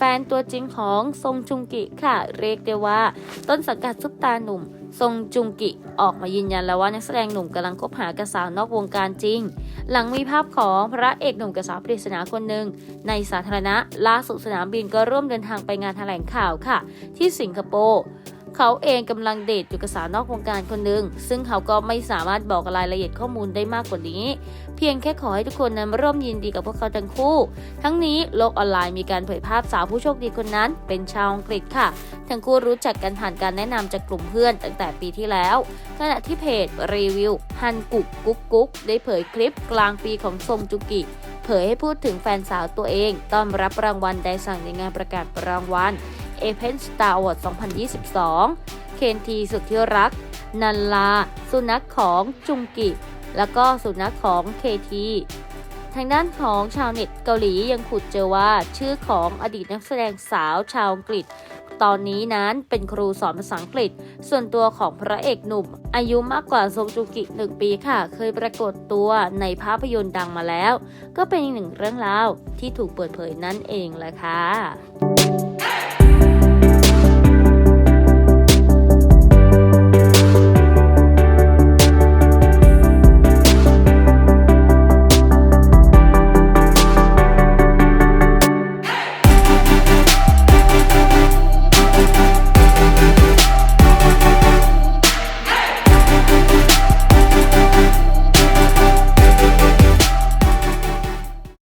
แฟนตัวจริงของซงจุงกิค่ะ เรียกได้ว่า ต้นสังกัดซุปตาหนุ่มซงจุงกิออกมายืนยันแล้วว่านักแสดงหนุ่มกำลังคบหากับสาวนอกวงการจริง หลังมีภาพของพระเอกหนุ่มกับสาวปริศนาคนหนึ่งในสาธารณะล่าสุดสนามบินก็ร่วมเดินทางไปงานแถลงข่าวค่ะ ที่สิงคโปร์ เขาเองกำลังเดทอยู่กับสาวนอกวงการคนหนึ่งซึ่งเขาก็ไม่สามารถบอกรายละเอียดข้อมูลได้มากกว่านี้ เพียงแค่ขอให้ทุกคนนั้นร่วมยินดีกับพวกเขาทั้งคู่ ทั้งนี้โลกออนไลน์มีการเผยภาพสาวผู้โชคดีคนนั้น เป็นชาวอังกฤษค่ะ ทั้งคู่รู้จักกันผ่านการแนะนำจากกลุ่มเพื่อนตั้งแต่ปีที่แล้วขณะที่เพจรีวิวฮันกุกกุ๊กกุ๊กได้เผยคลิปกลางปีของซงจุกิเผยให้พูดถึงแฟนสาวตัวเอง ต้อนรับรางวัลไดสั่งในงานประกาศรางวัล a p e n Star Award 2022 เคนทีสุดที่รัก นันลา สุนัขของจุงกิ แล้วก็สุนัขของเคทีทางด้านของชาวเน็ตเกาหลียังขุดเจอว่าชื่อของอดีตนักแสดงสาวชาวอังกฤษ ตอนนี้นั้นเป็นครูสอนภาษาอังกฤษ ส่วนตัวของพระเอกหนุ่ม อายุมากกว่าซงจูกิหนึ่งปีค่ะ เคยปรากฏตัวในภาพยนตร์ดังมาแล้ว ก็เป็นอีกหนึ่งเรื่องราวที่ถูกเปิดเผยนั่นเองแหละค่ะ